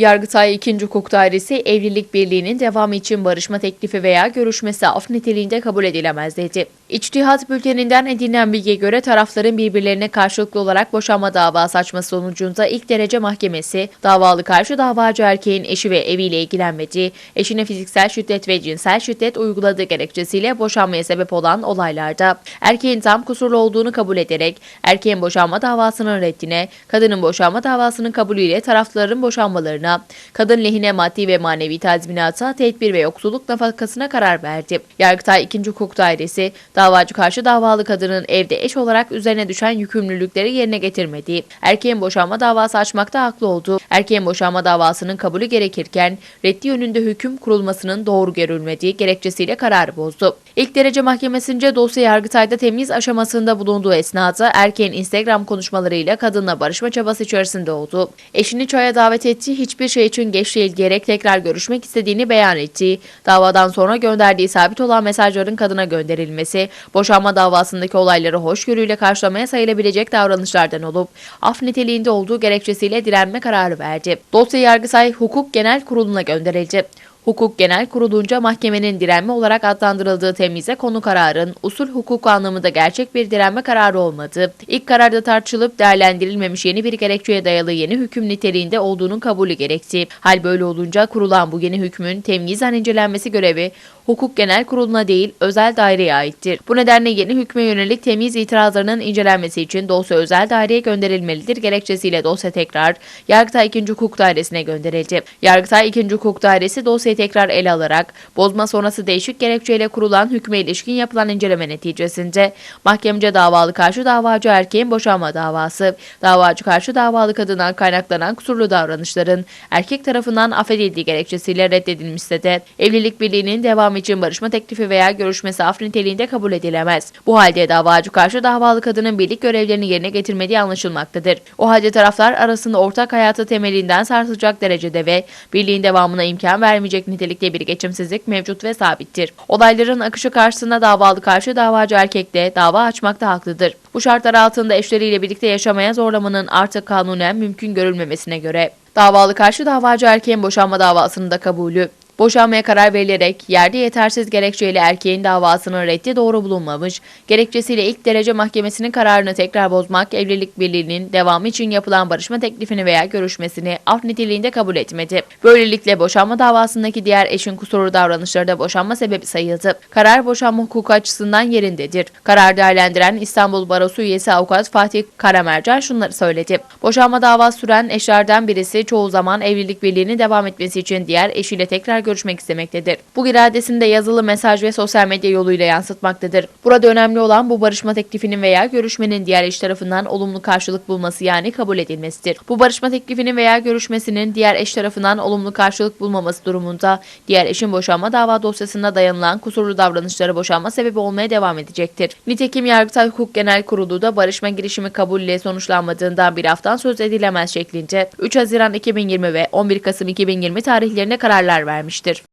Yargıtay 2. Hukuk Dairesi evlilik birliğinin devamı için barışma teklifi veya görüşmesi af niteliğinde kabul edilemez dedi. İçtihat bülteninden edinilen bilgiye göre tarafların birbirlerine karşılıklı olarak boşanma davası açması sonucunda ilk derece mahkemesi davalı karşı davacı erkeğin eşi ve eviyle ilgilenmediği, eşine fiziksel şiddet ve cinsel şiddet uyguladığı gerekçesiyle boşanmaya sebep olan olaylarda erkeğin tam kusurlu olduğunu kabul ederek erkeğin boşanma davasının reddine, kadının boşanma davasının kabulüyle tarafların boşanmalarına, kadın lehine maddi ve manevi tazminata, tedbir ve yoksulluk nafakasına karar verdi. Yargıtay 2. Hukuk Dairesi, davacı karşı davalı kadının evde eş olarak üzerine düşen yükümlülükleri yerine getirmediği, erkeğin boşanma davası açmakta haklı olduğu, erkeğin boşanma davasının kabulü gerekirken reddi yönünde hüküm kurulmasının doğru görülmediği gerekçesiyle kararı bozdu. İlk derece mahkemesince dosya Yargıtay'da temyiz aşamasında bulunduğu esnada erkeğin Instagram konuşmalarıyla kadınla barışma çabası içerisinde oldu. Eşini çaya davet ettiği hiçbir şey için geç değil diyerek tekrar görüşmek istediğini beyan ettiği, davadan sonra gönderdiği sabit olan mesajların kadına gönderilmesi, boşanma davasındaki olayları hoşgörüyle karşılamaya sayılabilecek davranışlardan olup, af niteliğinde olduğu gerekçesiyle direnme kararı verdi. Dosya Yargıtay Hukuk Genel Kurulu'na gönderildi. Hukuk Genel Kurulu'nca mahkemenin direnme olarak adlandırıldığı temize konu kararın usul hukuk anlamında gerçek bir direnme kararı olmadığı, ilk kararda tartışılıp değerlendirilmemiş yeni bir gerekçeye dayalı yeni hüküm niteliğinde olduğunun kabulü gerekti. Hal böyle olunca kurulan bu yeni hükmün temyizen incelenmesi görevi Hukuk Genel Kurulu'na değil özel daireye aittir. Bu nedenle yeni hükme yönelik temiz itirazlarının incelenmesi için dosya özel daireye gönderilmelidir gerekçesiyle dosya tekrar Yargıtay 2. Hukuk Dairesi'ne gönderildi. Yargıtay 2. Hukuk Dairesi dosyayı tekrar ele alarak bozma sonrası değişik gerekçeyle kurulan hükme ilişkin yapılan inceleme neticesinde mahkemece davalı karşı davacı erkeğin boşanma davası, davacı karşı davalı kadından kaynaklanan kusurlu davranışların erkek tarafından affedildiği gerekçesiyle reddedilmişse de evlilik birliğinin devamı için barışma teklifi veya görüşmesi af niteliğinde kabul edilemez. Bu halde davacı karşı davalı kadının birlik görevlerini yerine getirmediği anlaşılmaktadır. O halde taraflar arasında ortak hayatı temelinden sarsılacak derecede ve birliğin devamına imkan vermeyecek nitelikte bir geçimsizlik mevcut ve sabittir. Olayların akışı karşısında davalı karşı davacı erkek de dava açmakta haklıdır. Bu şartlar altında eşleriyle birlikte yaşamaya zorlamanın artık kanunen mümkün görülmemesine göre davalı karşı davacı erkeğin boşanma davasının da kabulü Boşanmaya karar verilerek yerde yetersiz gerekçeyle erkeğin davasının reddi doğru bulunmamış, gerekçesiyle ilk derece mahkemesinin kararını tekrar bozmak evlilik birliğinin devamı için yapılan barışma teklifini veya görüşmesini af niteliğinde kabul etmedi. Böylelikle boşanma davasındaki diğer eşin kusurlu davranışları da boşanma sebebi sayıldı. Karar boşanma hukuku açısından yerindedir. Karar değerlendiren İstanbul Barosu üyesi avukat Fatih Karamercan şunları söyledi. Boşanma davası süren eşlerden birisi çoğu zaman evlilik birliğinin devam etmesi için diğer eşiyle tekrar görüşmek istemektedir. Bu iradesini de yazılı mesaj ve sosyal medya yoluyla yansıtmaktadır. Burada önemli olan bu barışma teklifinin veya görüşmenin diğer eş tarafından olumlu karşılık bulması yani kabul edilmesidir. Bu barışma teklifinin veya görüşmesinin diğer eş tarafından olumlu karşılık bulmaması durumunda diğer eşin boşanma dava dosyasında dayanılan kusurlu davranışları boşanma sebebi olmaya devam edecektir. Nitekim Yargıtay Hukuk Genel Kurulu da barışma girişimi kabulle sonuçlanmadığından bir haftan söz edilemez şeklinde 3 Haziran 2020 ve 11 Kasım 2020 tarihlerine kararlar vermiştir verilmiştir.